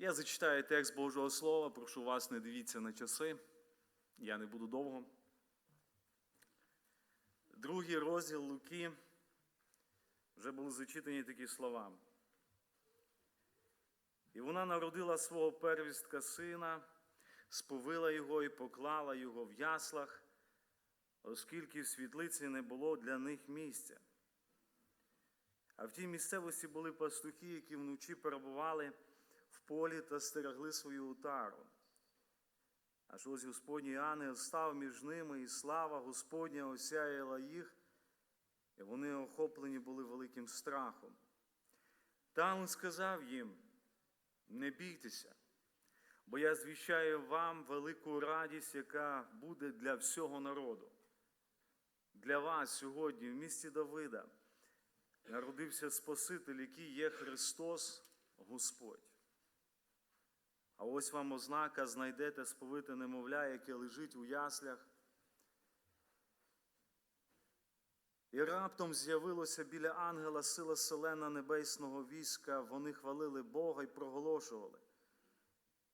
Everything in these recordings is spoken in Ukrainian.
Я зачитаю текст Божого Слова, прошу вас, не дивіться на часи, я не буду довго. Другий розділ Луки вже були зачитані такі слова. І вона народила свого первістка сина, сповила його і поклала його в яслах, оскільки в світлиці не було для них місця. А в тій місцевості були пастухи, які вночі перебували полі та стерегли свою утару. Аж ось Господній ангел став між ними, і слава Господня осяяла їх, і вони охоплені були великим страхом. Та він сказав їм: не бійтеся, бо я звіщаю вам велику радість, яка буде для всього народу. Для вас сьогодні в місті Давида народився Спаситель, який є Христос Господь. А ось вам ознака, знайдете сповите немовля, яке лежить у яслях. І раптом з'явилося біля ангела сила селена небесного війська. Вони хвалили Бога і проголошували.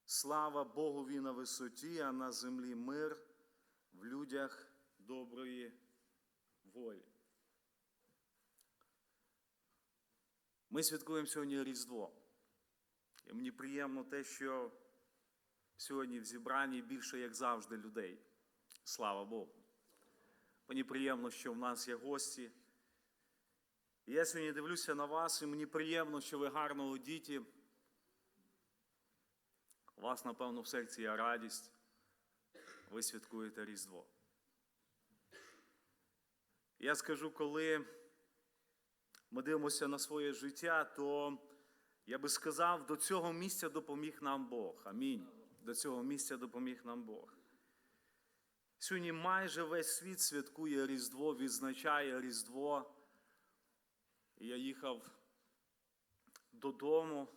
Слава Богові на висоті, а на землі мир в людях доброї волі. Ми святкуємо сьогодні Різдво. І мені приємно те, що сьогодні в зібранні більше, як завжди, людей. Слава Богу. Мені приємно, що в нас є гості. І я сьогодні дивлюся на вас, і мені приємно, що ви гарно одіті. У вас, напевно, в серці є радість. Ви святкуєте Різдво. Я скажу, коли ми дивимося на своє життя, то я би сказав, до цього місця допоміг нам Бог. Амінь. До цього місця допоміг нам Бог. Сьогодні майже весь світ святкує Різдво, відзначає Різдво. Я їхав додому,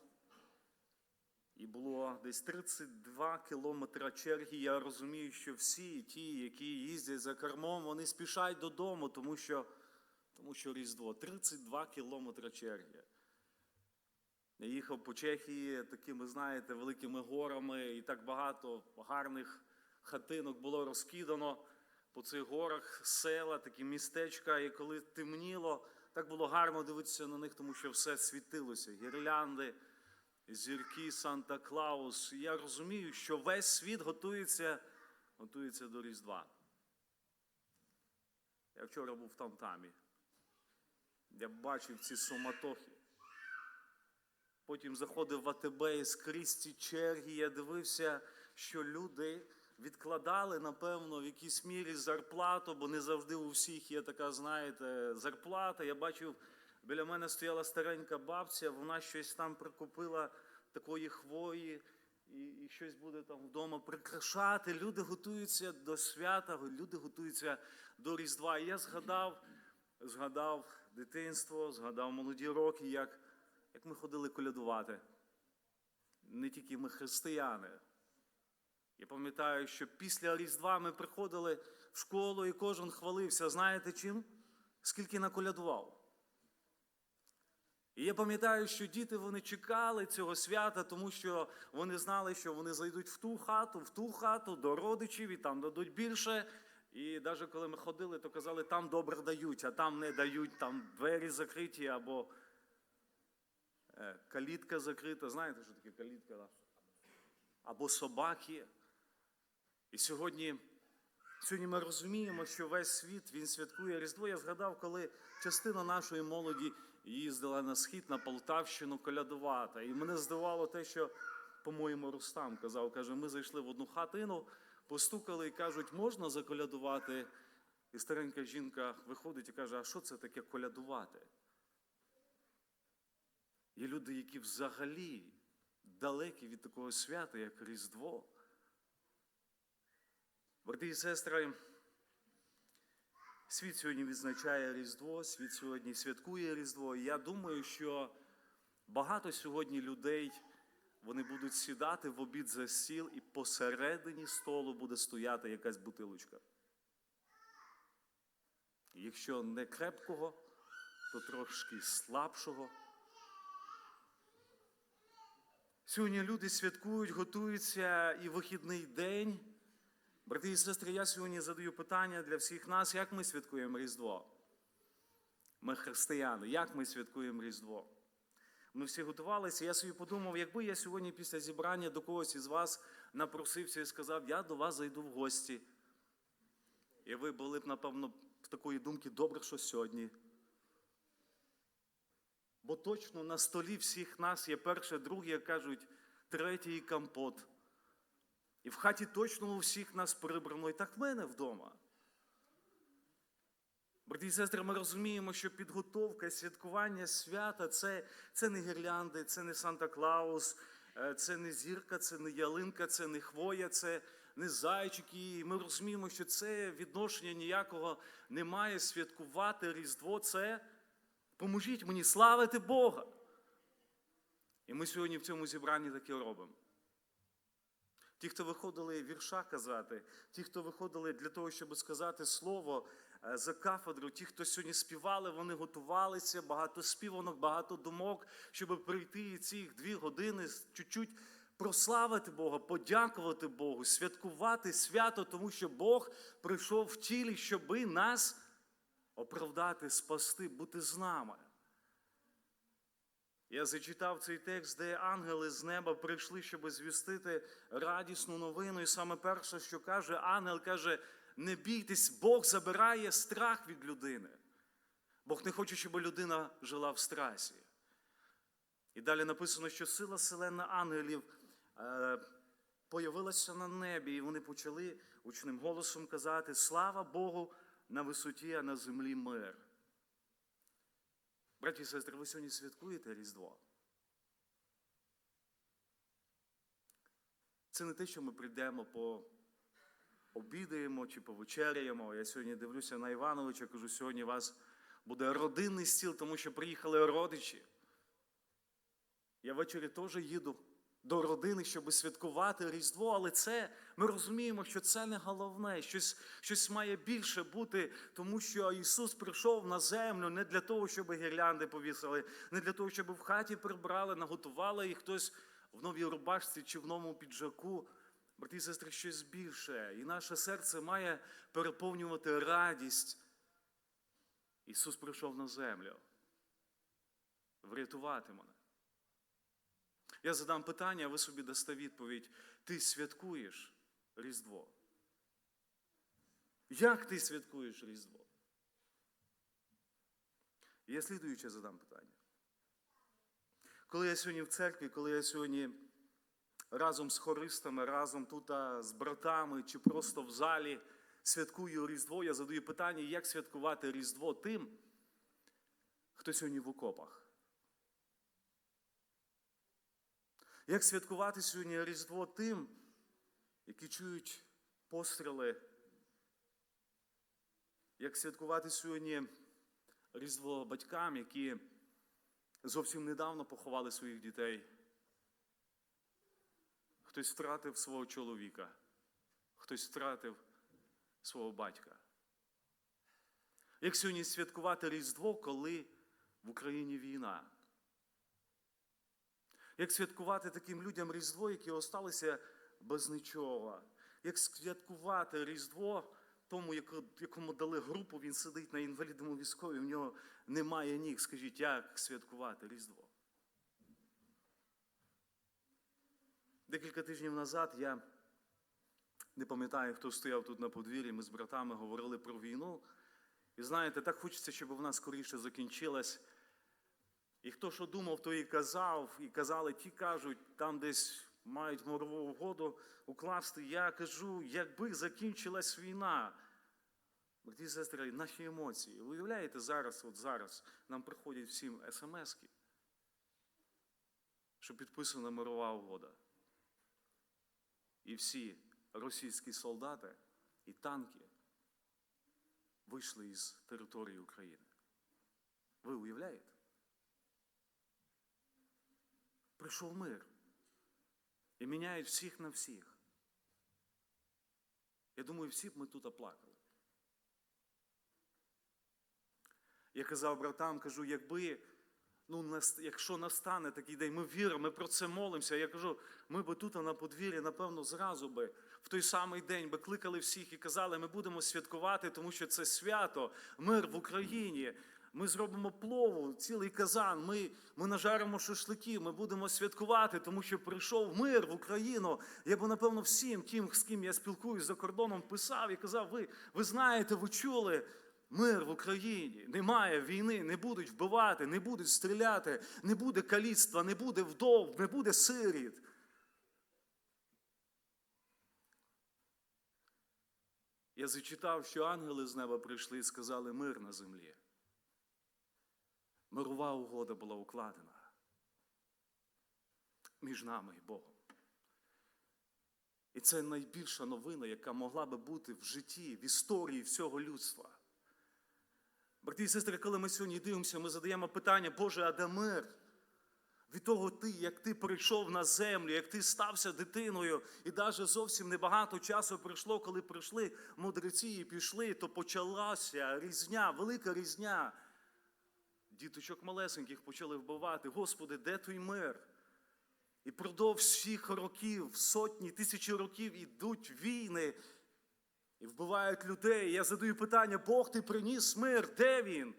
і було десь 32 кілометри черги. Я розумію, що всі ті, які їздять за кермом, вони спішають додому, тому що, тому що Різдво 32 кілометри черги. Я їхав по Чехії такими, знаєте, великими горами, і так багато гарних хатинок було розкидано по цих горах, села, такі містечка. І коли темніло, так було гарно дивитися на них, тому що все світилося. Гірлянди, зірки, Санта-Клаус. І я розумію, що весь світ готується, готується до Різдва. Я вчора був в Тамтамі. Я бачив ці суматохи. Потім заходив в АТБ і скрізь ці черги. Я дивився, що люди відкладали, напевно, в якійсь мірі зарплату, бо не завжди у всіх є така, знаєте, зарплата. Я бачив, біля мене стояла старенька бабця, вона щось там прикупила такої хвої. І, і щось буде там вдома прикрашати. Люди готуються до свята, люди готуються до Різдва. І я згадав, згадав дитинство, згадав молоді роки, як як ми ходили колядувати. Не тільки ми християни. Я пам'ятаю, що після Різдва ми приходили в школу і кожен хвалився. Знаєте чим? Скільки наколядував. І я пам'ятаю, що діти вони чекали цього свята, тому що вони знали, що вони зайдуть в ту хату, в ту хату до родичів і там дадуть більше. І навіть коли ми ходили, то казали, там добре дають, а там не дають, там двері закриті або калітка закрита. Знаєте, що таке калітка? Да? Або собаки. І сьогодні, сьогодні ми розуміємо, що весь світ він святкує Різдво. Я згадав, коли частина нашої молоді їздила на схід на Полтавщину колядувати. І мене здивувало те, що, по-моєму, Рустам казав, каже, ми зайшли в одну хатину, постукали і кажуть, можна заколядувати? І старенька жінка виходить і каже, а що це таке колядувати? Є люди, які взагалі далекі від такого свята, як Різдво. Брати і сестри, світ сьогодні відзначає Різдво, світ сьогодні святкує Різдво. Я думаю, що багато сьогодні людей вони будуть сідати в обід за стіл, і посередині столу буде стояти якась бутилочка. Якщо не крепкого, то трошки слабшого. Сьогодні люди святкують, готуються і вихідний день. Брати і сестри, я сьогодні задаю питання для всіх нас, як ми святкуємо Різдво? Ми християни, як ми святкуємо Різдво? Ми всі готувалися. Я собі подумав, якби я сьогодні після зібрання до когось із вас напросився і сказав, я до вас зайду в гості. І ви були б, напевно, в такої думки, добре, що сьогодні. Бо точно на столі всіх нас є перше, друге, як кажуть, третій компот. І в хаті точно у всіх нас прибрано, і так в мене вдома. Брати і сестри, ми розуміємо, що підготовка, святкування свята це, це не гірлянди, це не Санта-Клаус, е, це не зірка, це не ялинка, це не хвоя, це не зайчики. І ми розуміємо, що це відношення ніякого немає святкувати Різдво. Це поможіть мені славити Бога. І ми сьогодні в цьому зібранні таке робимо. Ті, хто виходили вірша казати, ті, хто виходили для того, щоб сказати слово е, за кафедру, ті, хто сьогодні співали, вони готувалися, багато співанок, багато думок, щоб прийти і ці дві години чуть-чуть прославити Бога, подякувати Богу, святкувати свято, тому що Бог прийшов в тілі, щоби нас оправдати, спасти, бути з нами. Я зачитав цей текст, де ангели з неба прийшли, щоб звістити радісну новину. І саме перше, що каже ангел, каже: не бійтесь, Бог забирає страх від людини. Бог не хоче, щоб людина жила в страсі. І далі написано, що сила селена ангелів е, появилася на небі, і вони почали учним голосом казати: Слава Богу на висоті, а на землі мир. Браті і сестри, ви сьогодні святкуєте Різдво? Це не те, що ми прийдемо по обідаємо чи повечеряємо. Я сьогодні дивлюся на Івановича, кажу, сьогодні у вас буде родинний стіл, тому що приїхали родичі. Я ввечері теж їду до родини, щоб святкувати Різдво, але це ми розуміємо, що це не головне, щось, щось має більше бути, тому що Ісус прийшов на землю не для того, щоб гірлянди повісили, не для того, щоб в хаті прибрали, наготували і хтось в новій рубашці чи в новому піджаку. Брати і сестри, щось більше. І наше серце має переповнювати радість. Ісус прийшов на землю. Врятувати мене. Я задам питання, а ви собі дасте відповідь. Ти святкуєш Різдво? Як ти святкуєш Різдво? Я слідуюче задам питання. Коли я сьогодні в церкві, коли я сьогодні разом з хористами, разом тут з братами чи просто в залі святкую Різдво, я задаю питання, як святкувати Різдво тим, хто сьогодні в окопах. Як святкувати сьогодні Різдво тим, які чують постріли? Як святкувати сьогодні Різдво батькам, які зовсім недавно поховали своїх дітей? Хтось втратив свого чоловіка, хтось втратив свого батька. Як сьогодні святкувати Різдво, коли в Україні війна? Як святкувати таким людям Різдво, які осталися без нічого? Як святкувати Різдво тому, якому дали групу, він сидить на інвалідному військові, в нього немає ніг. Скажіть, як святкувати Різдво? Декілька тижнів назад я не пам'ятаю, хто стояв тут на подвір'ї, ми з братами говорили про війну. І знаєте, так хочеться, щоб вона скоріше закінчилась. І хто що думав, то і казав, і казали, ті кажуть, там десь мають морову угоду укласти. Я кажу, якби закінчилась війна. Брати і сестри, наші емоції. Ви уявляєте, зараз, от зараз нам приходять всім смски, що підписана мирова угода. І всі російські солдати і танки вийшли із території України. Ви уявляєте? Прийшов мир. І міняють всіх на всіх. Я думаю, всі б ми тут оплакали. Я казав братам, кажу, якби ну, якщо настане такий день, ми віримо, ми про це молимося. Я кажу, ми би тут на подвір'ї, напевно, зразу би в той самий день би кликали всіх і казали, ми будемо святкувати, тому що це свято, мир в Україні. Ми зробимо плову, цілий казан. Ми, ми нажаримо шашлики, ми будемо святкувати, тому що прийшов мир в Україну. Я би, напевно, всім тим, з ким я спілкуюсь за кордоном, писав і казав: ви, ви знаєте, ви чули. Мир в Україні, немає війни, не будуть вбивати, не будуть стріляти, не буде каліцтва, не буде вдов, не буде сиріт. Я зачитав, що ангели з неба прийшли і сказали мир на землі. Мирова угода була укладена між нами і Богом. І це найбільша новина, яка могла би бути в житті, в історії всього людства. Брати і сестри, коли ми сьогодні дивимося, ми задаємо питання, Боже, а де мир? Від того ти, як ти прийшов на землю, як ти стався дитиною, і навіть зовсім небагато часу пройшло, коли прийшли мудреці і пішли, то почалася різня, велика різня. Діточок малесеньких почали вбивати. Господи, де той мир? І продовж всіх років, сотні, тисячі років ідуть війни і вбивають людей. Я задаю питання: Бог, ти приніс мир, де він?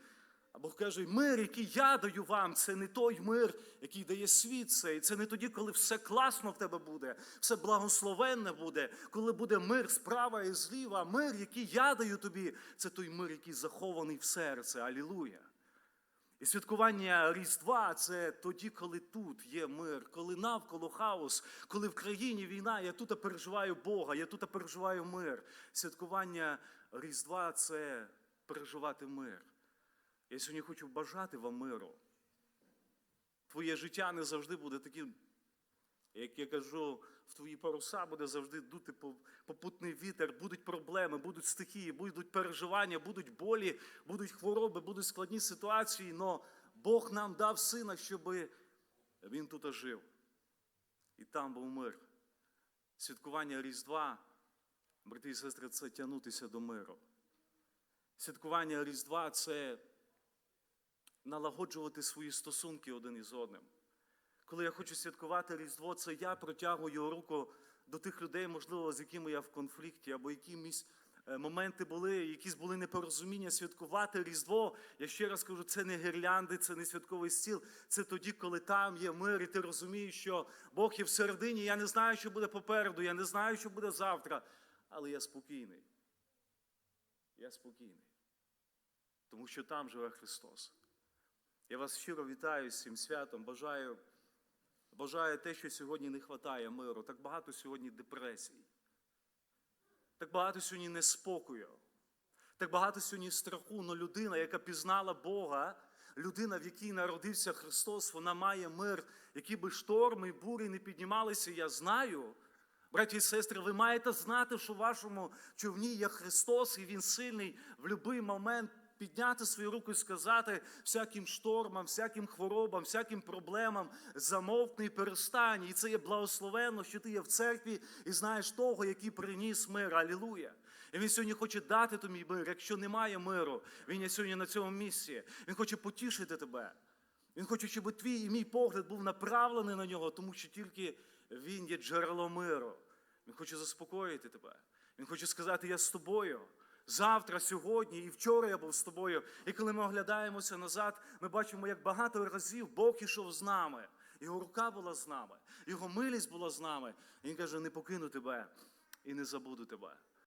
А Бог каже, мир, який я даю вам, це не той мир, який дає світ цей. Це не тоді, коли все класно в тебе буде, все благословенне буде, коли буде мир справа і зліва. Мир, який я даю тобі, це той мир, який захований в серце. Алілуя. І святкування Різдва це тоді, коли тут є мир, коли навколо хаос, коли в країні війна, я тут переживаю Бога, я тут переживаю мир. Святкування Різдва це переживати мир. Я сьогодні хочу бажати вам миру. Твоє життя не завжди буде таким, як я кажу, в твої паруса буде завжди дути попутний вітер, будуть проблеми, будуть стихії, будуть переживання, будуть болі, будуть хвороби, будуть складні ситуації. але Бог нам дав сина, щоб він тут жив. І там був мир. Святкування Різдва, брати і сестри, це тягнутися до миру. Святкування Різдва це налагоджувати свої стосунки один із одним. Коли я хочу святкувати Різдво, це я протягую руку до тих людей, можливо, з якими я в конфлікті, або якимись е, моменти були, якісь були непорозуміння святкувати Різдво. Я ще раз кажу, це не гірлянди, це не святковий стіл. Це тоді, коли там є мир, і ти розумієш, що Бог є всередині. Я не знаю, що буде попереду, я не знаю, що буде завтра, але я спокійний. Я спокійний. Тому що там живе Христос. Я вас щиро вітаю з цим святом. Бажаю, бажаю те, що сьогодні не вистачає миру. Так багато сьогодні депресій. Так багато сьогодні неспокою. Так багато сьогодні страху. Но людина, яка пізнала Бога, людина, в якій народився Христос, вона має мир, які би шторми і бурі не піднімалися, я знаю. Браті і сестри, ви маєте знати, що в вашому човні є Христос, і Він сильний в будь-який момент підняти свою руку і сказати всяким штормам, всяким хворобам, всяким проблемам, замовкни і перестань. І це є благословенно, що ти є в церкві і знаєш того, який приніс мир. Алілуя. І він сьогодні хоче дати тобі мир. Якщо немає миру, він є сьогодні на цьому місці. Він хоче потішити тебе. Він хоче, щоб твій і мій погляд був направлений на нього, тому що тільки він є джерело миру. Він хоче заспокоїти тебе. Він хоче сказати, я з тобою. Завтра, сьогодні і вчора я був з тобою. І коли ми оглядаємося назад, ми бачимо, як багато разів Бог ішов з нами. Його рука була з нами, його милість була з нами. І він каже: не покину тебе і не забуду тебе.